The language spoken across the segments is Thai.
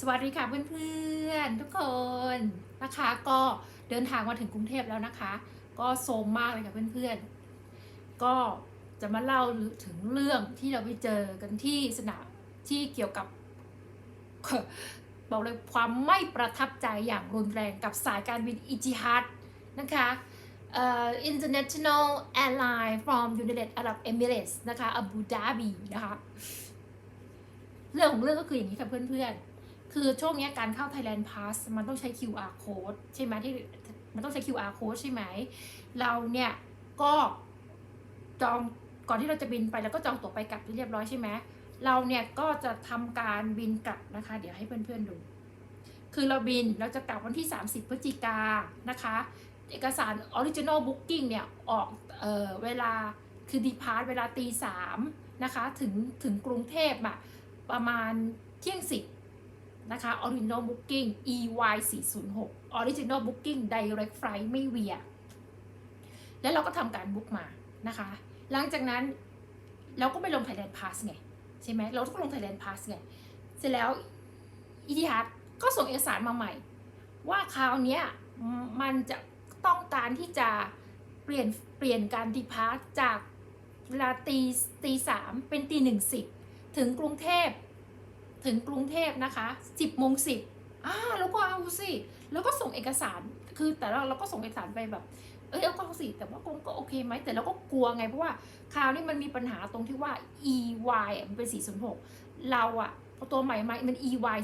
สวัสดีค่ะเพื่อนๆทุกคนนะคะก็เดินทางมาถึงกรุงเทพแล้วนะคะ ก็โซมมากเลยค่ะเพื่อนๆ ก็จะมาเล่าถึงเรื่องที่เราไปเจอกันที่สนามที่เกี่ยวกับบอกเลยความไม่ประทับใจอย่างรุนแรงกับสายการบินอิจิฮัดนะคะเอ่อ International Airline from United Arab Emirates นะคะอาบูดาบีนะคะ เรื่องของเรื่องก็คืออย่างนี้ค่ะเพื่อนๆ คือช่วงนี้การเข้า Thailand Pass มันต้องใช้ QR code ใช่ไหมที่มันต้องใช้ QR code ใช่ไหม เราเนี่ยก็จองก่อนที่เราจะบินไปแล้วก็จองตั๋วไปกลับเรียบร้อยใช่ไหมเราเนี่ยก็จะทำการบินกลับนะคะ เดี๋ยวให้เพื่อนๆดู คือเราบินเราจะกลับวันที่ 30 พฤศจิกานะคะ เอกสาร Original Booking เนี่ยออกเออเวลาคือดีพาร์ตเวลาตีสามนะคะ ถึงถึงกรุงเทพอะประมาณเที่ยงสิบ นะคะ Original Booking EY 406 Original Booking Direct Flight ไม่เวีย แล้วเราก็ทำการบุ๊กมานะคะ หลังจากนั้นเราก็ไปลง Thailand Pass ไง ใช่ไหม เราก็ลง Thailand Pass ไง เสร็จแล้วอีทีฮัทก็ส่งเอกสารมาใหม่ ว่าคราวนี้มันจะต้องการที่จะเปลี่ยนเปลี่ยนการดีพาร์จากเวลาตีตีสามเป็นตีหนึ่งสิบถึงกรุงเทพ ถึงกรุงเทพนะคะสิบโมงสิบอ่าแล้วก็เอาสิ แล้วก็ส่งเอกสาร คือแต่เราเราก็ส่งเอกสารไปแบบ เอ้ยเอาก็สิ แต่ว่าก็ก็โอเคไหม แต่เราก็กลัวไง เพราะว่าคราวนี้มันมีปัญหาตรงที่ว่า EY อะมันเป็น406 เราอะพอตัวใหม่มามัน EY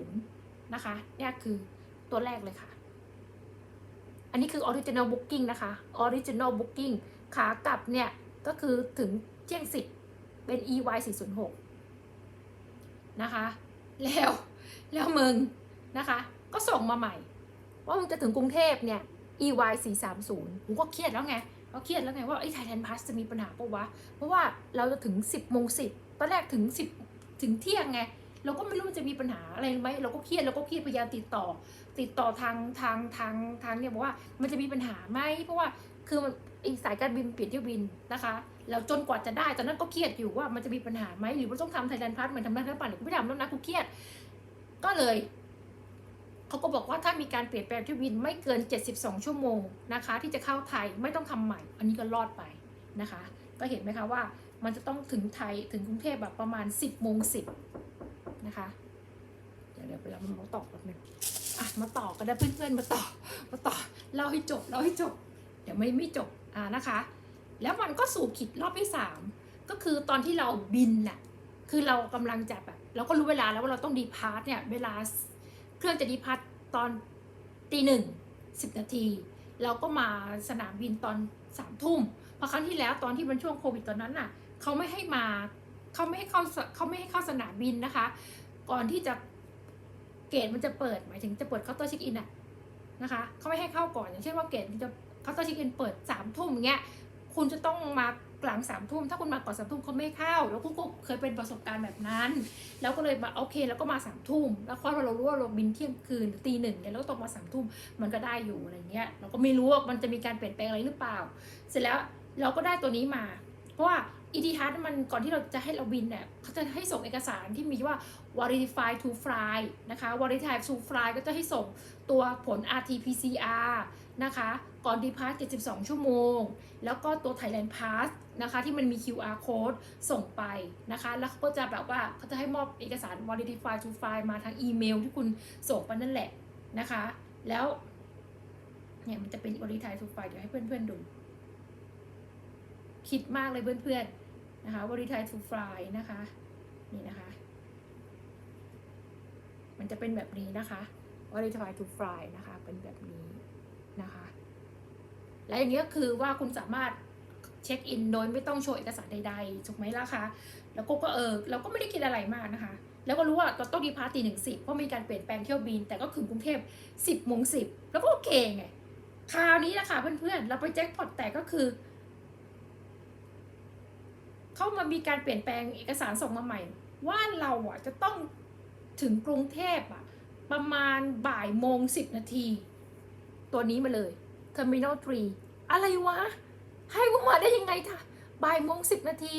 430 นะคะ เนี่ยคือตัวแรกเลยค่ะ อันนี้คือ original booking นะคะ original booking ขากลับเนี่ย ก็คือถึงเที่ยงสิบเป็น EY 406 นะคะ แล้วแล้วมึงนะคะ ก็ส่งมาใหม่ ว่ามึงจะถึงกรุงเทพเนี่ย EY 430ผมก็เครียดแล้วไงก็เครียดแล้วไงว่าไอ้ไทยแลนด์พาสจะมีปัญหาปะวะ เพราะว่าเราจะถึง 10โมง10ตอนแรกถึง 10 ถึงเที่ยงไง เราก็ไม่รู้มันจะมีปัญหาอะไรไหมเราก็เครียดเราก็เครียดพยายามติดต่อ ติดต่อทางทางทางทางเนี่ยบอกว่ามันจะมีปัญหาไหมเพราะว่าคือมันไอสายการบินเปลี่ยนเที่ยวบินนะคะ แล้วจนกว่าจะได้ตอนนั้นก็เครียดอยู่ว่ามันจะมีปัญหาไหมหรือว่าต้องทำไทยแลนด์พาสเหมือนทำได้ทั้งปั่นหรือกูไม่ทำแล้วนะกูเครียด ก็เลยเขาก็บอกว่าถ้ามีการเปลี่ยนแปลงที่วินไม่เกิน 72 ชั่วโมงนะคะ ที่จะเข้าไทยไม่ต้องทำใหม่ อันนี้ก็รอดไปนะคะ ก็เห็นไหมคะว่ามันจะต้องถึงไทยถึงกรุงเทพแบบประมาณ 10โมง10นะคะเดี๋ยวเดี๋ยวไปเรามาต่อแป๊บนึงอะมาต่อกันนะเพื่อนๆมาต่อมาต่อเล่าให้จบเล่าให้จบ เดี๋ยวไม่ไม่จบอ่านะคะ แล้วมันก็สู่ขีดรอบที่สามก็คือตอนที่เราบินน่ะคือเรากำลังจะแบบเราก็รู้เวลาแล้วว่าเราต้องดีพาร์ตเนี่ยเวลาเครื่องจะดีพาร์ตตอนตีหนึ่งสิบนาที เราก็มาสนามบินตอนสามทุ่มเพราะครั้งที่แล้วตอนที่มันช่วงโควิดตอนนั้นน่ะเขาไม่ให้มาเขาไม่ให้เข้าเขาไม่ให้เข้าสนามบินนะคะ ก่อนที่จะเกตมันจะเปิดหมายถึงจะเปิดเคาน์เตอร์เช็คอินอะนะคะเขาไม่ให้เข้าก่อนอย่างเช่นว่าเกตมันจะเคาน์เตอร์เช็คอินเปิดสามทุ่มอย่างเงี้ย คุณจะต้องมาหลังสามทุ่มถ้าคุณมาก่อนสามทุ่มเขาไม่เข้า แล้วคุณก็เคยเป็นประสบการณ์แบบนั้น แล้วก็เลยมาโอเค แล้วก็มาสามทุ่มแล้วพอเรารู้ว่าเราบินเที่ยงคืนตีหนึ่งเนี่ยแล้วก็ตกมาสามทุ่มมันก็ได้อยู่อะไรเงี้ยเราก็ไม่รู้ว่ามันจะมีการเปลี่ยนแปลงอะไรหรือเปล่า เสร็จแล้วเราก็ได้ตัวนี้มา เพราะว่าอีทีทัสมันก่อนที่เราจะให้เราบินเนี่ยเขาจะให้ส่งเอกสารที่มีว่า verify to fly นะคะ verify to fly ก็จะให้ส่งตัวผล RT-PCR นะคะ ก่อนดีพาร์ต72 ชั่วโมง แล้วก็ตัว Thailand Pass นะคะ ที่มันมี QR code ส่งไปนะคะ แล้วเขาก็จะแบบว่าเขาจะให้มอบเอกสาร verify to fly มาทางอีเมลที่คุณส่งไปนั่นแหละนะคะ แล้วเนี่ยมันจะเป็น verify to fly เดี๋ยวให้เพื่อนๆดู คิดมากเลยเพื่อนๆนะคะ verify to fly นะคะ นี่นะคะ มันจะเป็นแบบนี้นะคะ verify to fly นะคะ เป็นแบบนี้ และอย่างนี้ก็คือว่าคุณสามารถเช็คอินโดยไม่ต้องโชว์เอกสารใดๆถูกไหมล่ะคะ แล้วก็ก็เออเราก็ไม่ได้คิดอะไรมากนะคะ แล้วก็รู้ว่าเราต้องดีพาร์ตตีหนึ่งสิบเพราะมีการเปลี่ยนแปลงเที่ยวบิน แต่ก็ถึงกรุงเทพสิบโมงสิบแล้วก็โอเคไง คราวนี้นะคะเพื่อนๆ เราไปแจ็คพอตแต่ก็คือเขามามีการเปลี่ยนแปลงเอกสารส่งมาใหม่ ว่าเราอะจะต้องถึงกรุงเทพอะประมาณบ่ายโมงสิบนาที ตัวนี้มาเลย Terminal 3อะไรวะ ให้กูมาได้ยังไงท่ะบ่ายโมงสิบนาที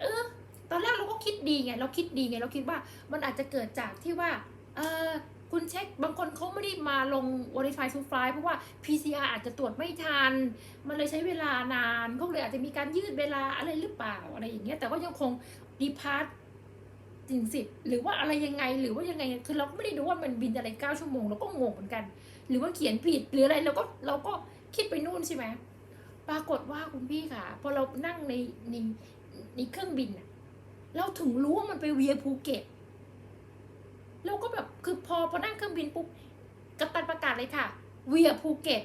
เออ ตอนแรกเราก็คิดดีไง เราคิดดีไง เราคิดว่ามันอาจจะเกิดจากที่ว่า เออคุณเช็คบางคนเขาไม่ได้มาลง verify to fly เพราะว่า PCR อาจจะตรวจไม่ทัน มันเลยใช้เวลานานเขาเลยอาจจะมีการยืดเวลาอะไรหรือเปล่าอะไรอย่างเงี้ย แต่ว่ายังคง depart จริงสิหรือว่าอะไรยังไงหรือว่ายังไง คือเราก็ไม่ได้รู้ว่ามันบินอะไรเก้าชั่วโมงเราก็งงเหมือนกัน หรือว่าเขียนผิดหรืออะไรเราก็เราก็คิดไปนู่นใช่ไหมปรากฏว่าคุณพี่ค่ะ พอเรานั่งในในในเครื่องบินเราถึงรู้ว่ามันไปเวียภูเก็ตเราก็แบบคือพอพอนั่งเครื่องบินปุ๊บกัปตันประกาศเลยค่ะ เวียภูเก็ต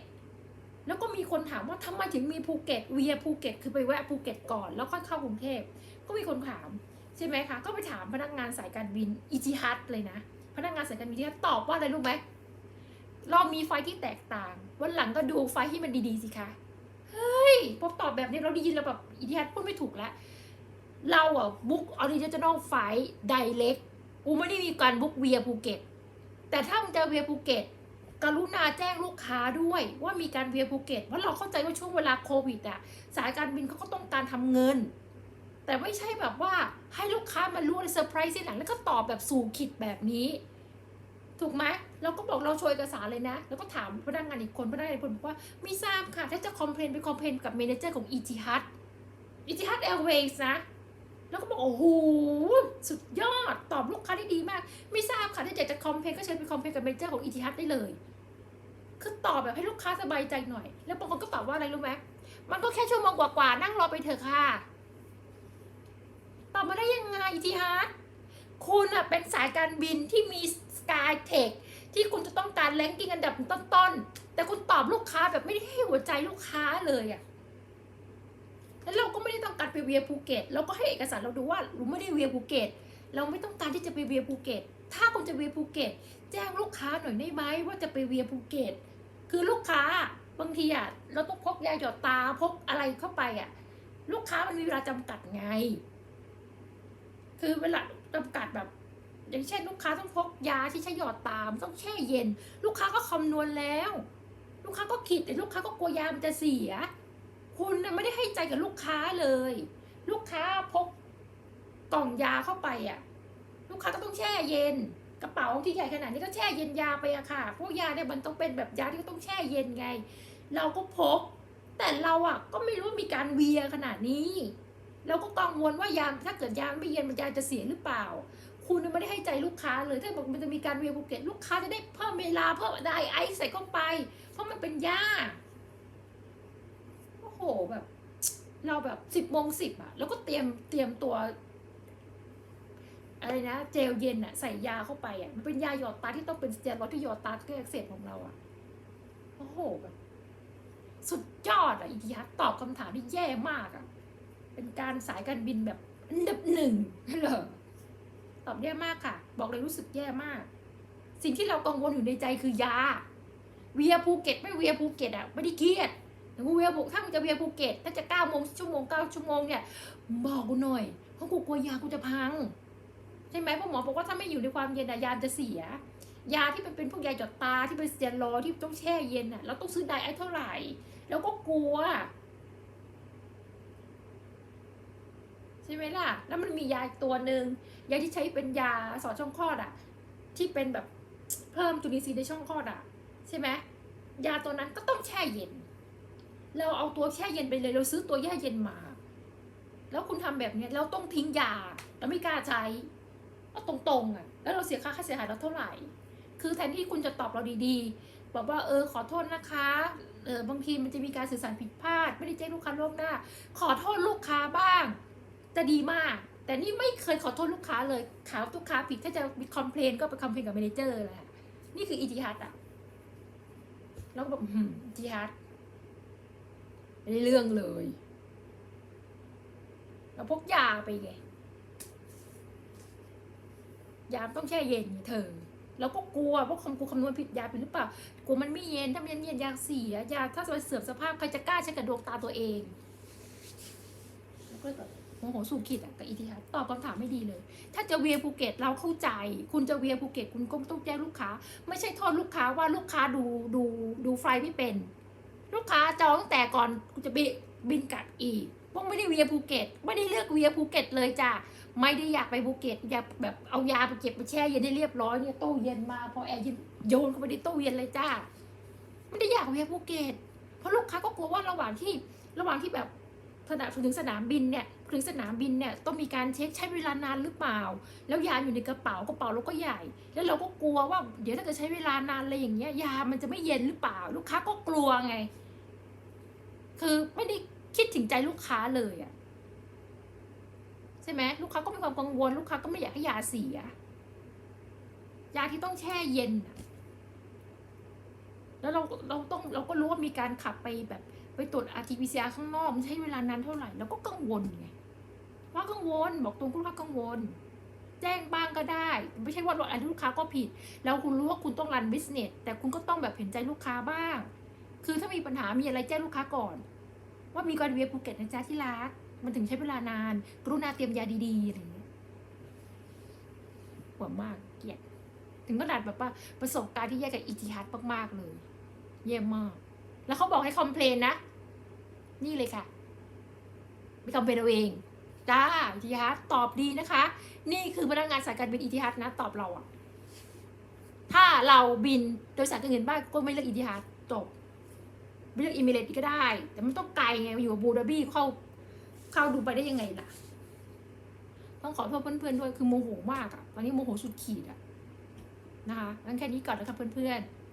แล้วก็มีคนถามว่าทำไมถึงมีภูเก็ตเวียภูเก็ตคือไปแวะภูเก็ตก่อนแล้วค่อยเข้ากรุงเทพก็มีคนถามใช่ไหมคะก็ไปถามพนักงานสายการบินอิจิฮัตเลยนะ พนักงานสายการบินที่ตอบว่าอะไรรู้ไหม เรามีไฟที่แตกต่าง วันหลังก็ดูไฟที่มันดีๆสิคะ เฮ้ยพอตอบแบบนี้เราได้ยินแล้วแบบอิจิฮัตพูดไม่ถูกแล้ว เราอะบุ๊กออริจินอลไฟไดเล็กกูไม่ได้มีการบุ๊กเวียภูเก็ต แต่ถ้ามึงจะเวียภูเก็ตกรุณาแจ้งลูกค้าด้วยว่ามีการเวียภูเก็ตเพราะเราเข้าใจว่าช่วงเวลาโควิดอะสายการบินเขาก็ต้องการทำเงิน แต่ไม่ใช่แบบว่าให้ลูกค้ามารู้ในเซอร์ไพรส์ทีหลังแล้วก็ตอบแบบสู่ขิดแบบนี้ ถูกไหมเราก็บอกเราโชว์เอกสารเลยนะ แล้วก็ถามพนักงานอีกคนพนักงานอีกคนบอกว่าไม่ทราบค่ะ ถ้าจะคอมเพลนไปคอมเพลนกับเมนเจอร์ของ e ีจิฮัตอีจิฮัตแอร์เวย์นะ แล้วก็บอกโอ้โหสุดยอดตอบลูกค้าได้ดีมาก ไม่ทราบค่ะ ถ้าอยากจะคอมเพลนก็เชิญไปคอมเพลนกับเมนเจอร์ของ e ีจิฮัตได้เลย คือตอบแบบให้ลูกค้าสบายใจหน่อย แล้วบางคนก็ตอบว่าอะไรรู้ไหมมันก็แค่ชั่วโมงกว่าๆนั่งรอไปเถอะค่ะ ตอบมาได้ยังไงอีทีฮาร์ดคุณอะเป็นสายการบินที่มี กายเทคที่คุณจะต้องการแรงกิ้งอันดับต้นๆ แต่คุณตอบลูกค้าแบบไม่ได้ให้หัวใจลูกค้าเลยอะแล้วเราก็ไม่ได้ต้องการไปเวียภูเก็ตเราก็ให้เอกสารเราดูว่าเราไม่ได้เวียภูเก็ต เราไม่ต้องการที่จะไปเวียภูเก็ต ถ้าคุณจะเวียภูเก็ต แจ้งลูกค้าหน่อยได้ไหมว่าจะไปเวียภูเก็ต คือลูกค้าบางทีอะเราต้องพกยาหยอดตาพกอะไรเข้าไปอะลูกค้ามันมีเวลาจำกัดไง คือเวลาจำกัดแบบ อย่างเช่น ลูกค้าต้องพกยาที่ใช้หยอดตามต้องแช่เย็น ลูกค้าก็คำนวณแล้ว ลูกค้าก็คิดแต่ลูกค้าก็กลัวยามันจะเสีย คุณไม่ได้ให้ใจกับลูกค้าเลย ลูกค้าพกกล่องยาเข้าไปอะ ลูกค้าก็ต้องแช่เย็น กระเป๋าที่ใหญ่ขนาดนี้ก็แช่เย็นยาไปอะค่ะ พวกยาเนี่ยมันต้องเป็นแบบยาที่ต้องแช่เย็นไง เราก็พก แต่เราอะก็ไม่รู้ว่ามีการเวียขนาดนี้เราก็กังวลว่ายาถ้าเกิดยาไม่เย็นมันยาจะเสียหรือเปล่า คุณไม่ได้ให้ใจลูกค้าเลยถ้าบอกมันจะมีการเวียภูเก็ตลูกค้าจะได้เพิ่มเวลาเพิ่มได้ไอซ์ใส่เข้าไป เพราะมันเป็นยาโอ้โหแบบ เราแบบสิบโมงสิบอะแล้วก็เตรียมเตรียมตัวอะไรนะเจลเย็นอะใส่ยาเข้าไปอะมันเป็นยาหยอดตาที่ต้องเป็นสเตียรอยด์ที่หยอดตาแก้อักเสบของเราอะโอ้โหแบบสุดยอดอะอีทีฮัตตอบคำถามที่แย่มากอะเป็นการสายการบินแบบอันดับหนึ่งเหรอ ตอบแย่มากค่ะ บอกเลยรู้สึกแย่มาก สิ่งที่เรากังวลอยู่ในใจคือยา เวียภูเก็ตไม่เวียภูเก็ตอะไม่ได้เครียดแต่กูเวียภูถ้ามึงจะเวียภูเก็ตถ้าจะเก้าโมงชั่วโมงเก้าชั่วโมงเนี่ยบอกกูหน่อยเพราะกูกลัวยากูจะพังใช่ไหมพราะหมอบอกว่าถ้าไม่อยู่ในความเย็นอะยาจะเสีย ยาที่มันเป็นพวกยาหยดตาที่เป็นเตียรอที่ต้องแช่เย็นอะเราต้องซื้อไดไอเท่าไหร่ แล้วก็กลัว ใช่ไหมล่ะ แล้วมันมียาอีกตัวหนึ่งยาที่ใช้เป็นยาสอดช่องคลอดอะที่เป็นแบบเพิ่มจุลินทรีย์ในช่องคลอดอะใช่ไหมยาตัวนั้นก็ต้องแช่เย็น เราเอาตัวแช่เย็นไปเลยเราซื้อตัวแช่เย็นมา แล้วคุณทำแบบนี้เราต้องทิ้งยาเราไม่กล้าใช้เอาตรงๆอะแล้วเราเสียค่าค่าเสียหายเราเท่าไหร่ คือแทนที่คุณจะตอบเราดีๆบอกว่าเออขอโทษนะคะเออบางทีมันจะมีการสื่อสารผิดพลาด ไม่ได้แจ้งลูกค้าล่วงหน้า ขอโทษลูกค้าบ้าง จะดีมาก แต่นี่ไม่เคยขอโทษลูกค้าเลยขาวลูกค้าผิดถ้าจะมีคอมเพลนก็ไปคอมเพลนกับเมนเจอร์แหละนี่คืออีทีฮัตอะแล้วก็แบบอีทีฮัตไม่ได้เรื่องเลยเราพกยาไปไงยามต้องแช่เย็นไงเธอเราก็กลัวว่าคำกูคำนวณผิดยาเป็นหรือเปล่ากลัวมันไม่เย็นถ้ามันเย็นเย็นยาเสียยาถ้าจะเสื่อมสภาพใครจะกล้าใช้กับดวงตาตัวเองแล้วก็แบบ โมโหสูขิดอะกับอีทีฮัตตอบคำถามไม่ดีเลย ถ้าจะเวียภูเก็ตเราเข้าใจ คุณจะเวียภูเก็ตคุณก็ต้องแจ้งลูกค้า ไม่ใช่โทษลูกค้าว่าลูกค้าดูดูดูไฟไม่เป็น ลูกค้าจองแต่ก่อนคุณจะบิบินกลับอีกว่าไม่ได้เวียภูเก็ตไม่ได้เลือกเวียภูเก็ตเลยจ้ะไม่ได้อยากไปภูเก็ตอยากแบบเอายาไปเก็บไปแช่เย็นให้เรียบร้อยเนี่ยตู้เย็นมาพอแอร์เย็นโยนเข้าไปในตู้เย็นเลยจ้าไม่ได้อยากเวียภูเก็ตเพราะลูกค้าก็กลัวว่าระหว่างที่ระหว่างที่แบบ สนามถึงสนามบินเนี่ยถึงสนามบินเนี่ยต้องมีการเช็คใช้เวลานานหรือเปล่า แล้วยาอยู่ในกระเป๋ากระเป๋าเราก็ใหญ่ แล้วเราก็กลัวว่าเดี๋ยวถ้าเกิดใช้เวลานานอะไรอย่างเงี้ยยามันจะไม่เย็นหรือเปล่า ลูกค้าก็กลัวไง คือไม่ได้คิดถึงใจลูกค้าเลยอะใช่ไหมลูกค้าก็มีความกังวล ลูกค้าก็ไม่อยากให้ยาเสียยาที่ต้องแช่เย็น แล้วเราเราต้องเราก็รู้ว่ามีการขับไปแบบ ไปตรวจ RT-PCR ข้างนอกมันใช้เวลานานเท่าไหร่เราก็กังวลไงว่ากังวลบอกตรงคุณว่ากังวล แจ้งบ้างก็ได้ ไม่ใช่ว่าอันลูกค้าก็ผิด แล้วคุณรู้ว่าคุณต้องรันบิสเนสแต่คุณก็ต้องแบบเห็นใจลูกค้าบ้าง คือถ้ามีปัญหามีอะไรแจ้งลูกค้าก่อน ว่ามีการเวียภูเก็ตนะจ๊ะที่รักมันถึงใช้เวลานาน กรุณาเตรียมยาดีๆอะไรอย่างเงี้ยห่วมากเกลียดถึงขนาดแบบว่าประสบการณ์ที่แย่กับอิจิฮัตมากๆเลย เยี่ยมมาก แล้วเขาบอกให้คอมเพลนนะ นี่เลยค่ะไปคอมเพลนเอาเองจ้าอิทิฮัตตอบดีนะคะ นี่คือพนักงานสายการบินอิทิฮัตนะ ตอบเราอะถ้าเราบินโดยสารการเงินบ้างก็ไม่เลือกอิทิฮัตจบไม่เลือกอิมิเรตก็ได้ แต่มันต้องไกลไงอยู่กับบูดาบีเข้าเข้าดูไปได้ยังไงล่ะ ต้องขอโทษเพื่อนๆด้วยคือโมโหมากอะตอนนี้โมโหสุดขีดอะนะคะงั้นแค่นี้ก่อนนะคะเพื่อนๆ